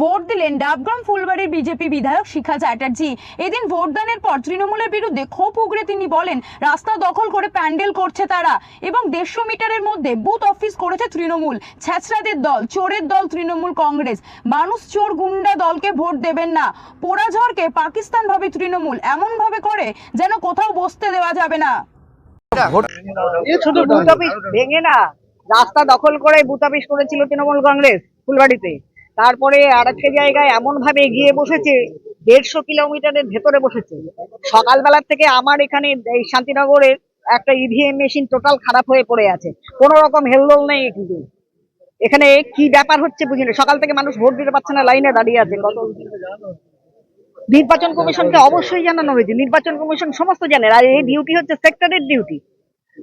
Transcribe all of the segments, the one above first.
Vote দিলেন Dabgram ফুলবাড়ির BJP বিধায়ক শিখা চ্যাটার্জি। এদিন ভোটদানের পর তৃণমূলের বিরুদ্ধে ক্ষোভ উগরে তিনি বলেন রাস্তা দখল করে প্যান্ডেল করছে তারা এবং দেড়শো মিটারের মধ্যে বুথ অফিস করেছে তৃণমূল। ছ্যাচড়াদের দল চোরের দল তৃণমূল কংগ্রেস। মানুষ চোর গুন্ডা দলকে ভোট দেবেন না। পোড়াঝড়কে পাকিস্তান ভাবে তৃণমূল এমন ভাবে করে যেন কোথাও বসতে দেওয়া যাবে না। শুধু ভেঙে না রাস্তা দখল করে বুথ অফিস করেছিল তৃণমূল কংগ্রেস ফুলবাড়িতে। তারপরে আর একটা জায়গায় এমন ভাবে এগিয়ে বসেছে, দেড়শো কিলোমিটারের ভেতরে বসেছে। সকালবেলার থেকে আমার এখানে এই শান্তিনগরের একটা ইভিএম মেশিন টোটাল খারাপ হয়ে পড়ে আছে। কোনো রকম হেলদোল নেই কিন্তু। এখানে কি ব্যাপার হচ্ছে বুঝি না। সকাল থেকে মানুষ ভোট দিতে পারছে না, লাইনে দাঁড়িয়ে আছে। কত নির্বাচন কমিশনকে অবশ্যই জানানো হয়েছে। নির্বাচন কমিশন সমস্ত জানে। আর এই ডিউটি হচ্ছে সেক্টরের ডিউটি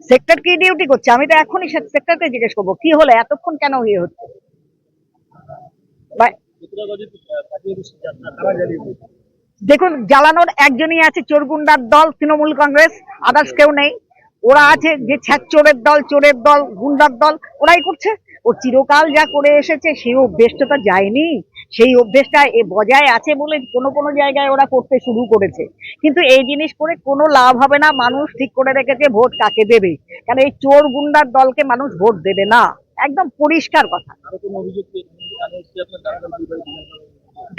সেক্টর কি ডিউটি করছে? আমি তো এখনই সেক্টরকে জিজ্ঞেস করব, কি হলো? এতক্ষণ কেন ইয়ে হচ্ছে? দেখুন জ্বালানোর একজনই আছে চোরগুন্ডার দল তৃণমূল কংগ্রেস আদার্স কেউ নেই। ওরা আছে যে ছ্যাচ চোরের দল চোরের দল গুন্ডার দল ওরাই করছে। ও চিরকাল যা করে এসেছে সেই অভ্যেসটা যায়নি। সেই অভ্যেসটা এ বজায় আছে বলে কোনো কোনো জায়গায় ওরা করতে শুরু করেছে। কিন্তু এই জিনিস করে কোনো লাভ হবে না মানুষ ঠিক করে রেখেছে ভোট কাকে দেবে? কারণ এই চোর গুন্ডার দলকে মানুষ ভোট দেবে না? একদম পরিষ্কার কথা।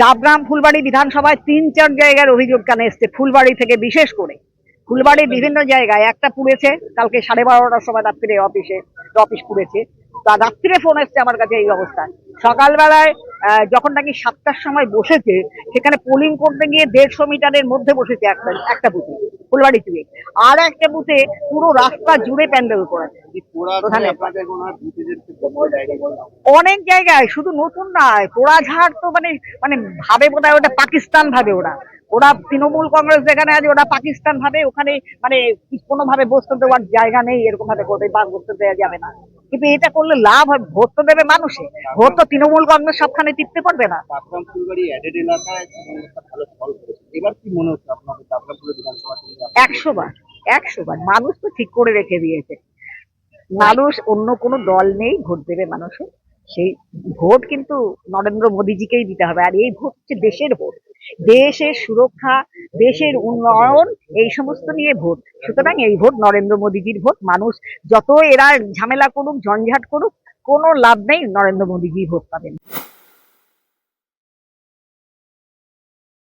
ডাবগ্রাম ফুলবাড়ি বিধানসভায় তিন চার জায়গার অভিযোগ কানে এসছে, ফুলবাড়ি থেকে বিশেষ করে। ফুলবাড়ি বিভিন্ন জায়গায় একটা পুড়েছে, কালকে সাড়ে বারোটার সময় রাত্রিরে অফিসে, অফিস পুড়েছে। তা রাত্রিরে ফোন এসছে আমার কাছে এই অবস্থা সকালবেলায় যখন নাকি সাতটার সময় বসেছে সেখানে পোলিং করতে গিয়ে দেড়শো মিটারের মধ্যে বসেছে একটা একটা বুথে ফুলবাড়ি থেকে। আর একটা বুথে পুরো রাস্তা জুড়ে প্যান্ডেল প্রধান অনেক জায়গায় শুধু নতুন নয় পোড়াঝাড় তো মানে মানে ভাবে বোধ হয় ওটা পাকিস্তান ভাবে ওরা। ওরা তৃণমূল কংগ্রেস যেখানে আছে ওরা পাকিস্তান ভাবে ওখানে মানে কোনো ভাবে বসতে দেওয়ার জায়গা নেই এরকম ভাবে করবে বা বসতে দেওয়া যাবে না। কিন্তু এটা করলে লাভ হয় ভোট তো দেবে মানুষে। ভোট তো তৃণমূল কংগ্রেস সবখানে টিকতে পারবে না? একশো বার একশো বার। মানুষ তো ঠিক করে রেখে দিয়েছে। মানুষ অন্য কোনো দল নেই ভোট দেবে মানুষে। সেই ভোট কিন্তু নরেন্দ্র মোদীজিকেই দিতে হবে। আর এই ভোট হচ্ছে দেশের ভোট দেশের সুরক্ষা, দেশের উন্নয়ন, এই সমস্ত নিয়ে ভোট। সুতরাং এই ভোট নরেন্দ্র মোদীজির ভোট। মানুষ যত এরা ঝামেলা করুক, ঝঞ্ঝাট করুক, কোনো লাভ নেই নরেন্দ্র মোদীজি ভোট পাবেন।